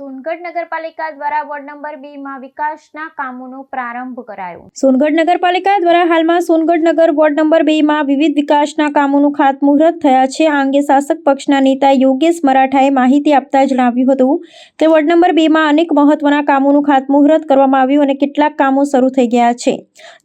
સોનગઢ નગરપાલિકા દ્વારા ward number બે માં વિકાસના કામોનો પ્રારંભ કરાયો. સોનગઢ નગરપાલિકા દ્વારા હાલમાં સોનગઢ નગર વોર્ડ નંબર બે માં વિવિધ વિકાસના કામોનું ખાતમુહૂર્ત થયા છે. આ અંગે શાસક પક્ષના નેતા યોગેશ મરાઠાએ માહિતી આપતા જણાવ્યું હતું કે વોર્ડ નંબર બે માં અનેક મહત્વના કામોનું ખાતમુહૂર્ત કરવામાં આવ્યું અને કેટલાક કામો શરૂ થઈ ગયા છે.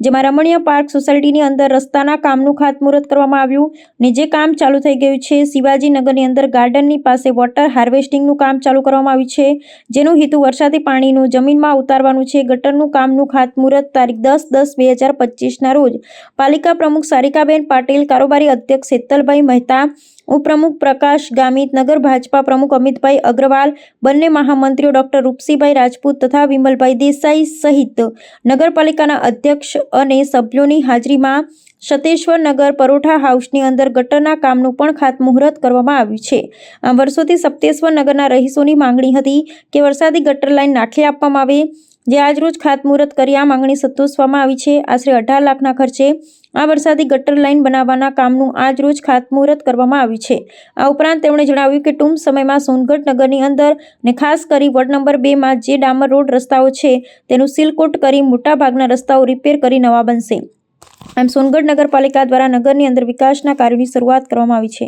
જેમાં રમણીય પાર્ક સોસાયટીની અંદર રસ્તાના કામનું ખાતમુહૂર્ત કરવામાં આવ્યું ને જે કામ ચાલુ થઈ ગયું છે. શિવાજીનગરની અંદર ગાર્ડનની પાસે વોટર હાર્વેસ્ટિંગનું કામ ચાલુ કરવામાં આવ્યું છે. જેનો હેતુ વરસાદી પાણીનું જમીનમાં ઉતારવાનું છે. ગટરનું કામનું ખાતમુહૂર્ત તારીખ દસ દસ બે હજાર પચીસના રોજ પાલિકા પ્રમુખ સારિકાબેન પાટીલ, કારોબારી અધ્યક્ષ હેતલભાઈ મહેતા ઉપપ્રમુખ પ્રકાશ ગામિત નગર ભાજપા પ્રમુખ અમિતભાઈ અગ્રવાલ, બંને મહામંત્રીઓ ડોક્ટર રૂપસીભાઈ રાજપૂત તથા વિમલભાઈ દેસાઈ સહિત નગરપાલિકાના અધ્યક્ષ અને સભ્યોની હાજરીમાં સતેશ્વર નગર પરોઠા હાઉસની અંદર ગટરના કામનું પણ ખાતમુહૂર્ત કરવામાં આવ્યું છે. આમ વર્ષોથી સપ્તેશ્વર નગરના રહીશોની માંગણી હતી કે વરસાદી ગટર લાઈન નાખી આપવામાં આવે. જે આજરોજ ખાતમુહૂર્ત કરી આ માંગણી સંતોષવામાં આવી છે. આશરે અઢાર લાખના ખર્ચે આ વરસાદી ગટર લાઇન બનાવવાના કામનું આજરોજ ખાતમુહૂર્ત કરવામાં આવ્યું છે. આ ઉપરાંત તેમણે જણાવ્યું કે ટૂંક સમયમાં સોનગઢ નગરની અંદર ને ખાસ કરી વોર્ડ નંબર બેમાં જે ડામર રોડ રસ્તાઓ છે તેનું સીલકોટ કરી મોટાભાગના રસ્તાઓ રિપેર કરી નવા બનશે. આમ સોનગઢ નગરપાલિકા દ્વારા નગરની અંદર વિકાસના કાર્યની શરૂઆત કરવામાં આવી છે.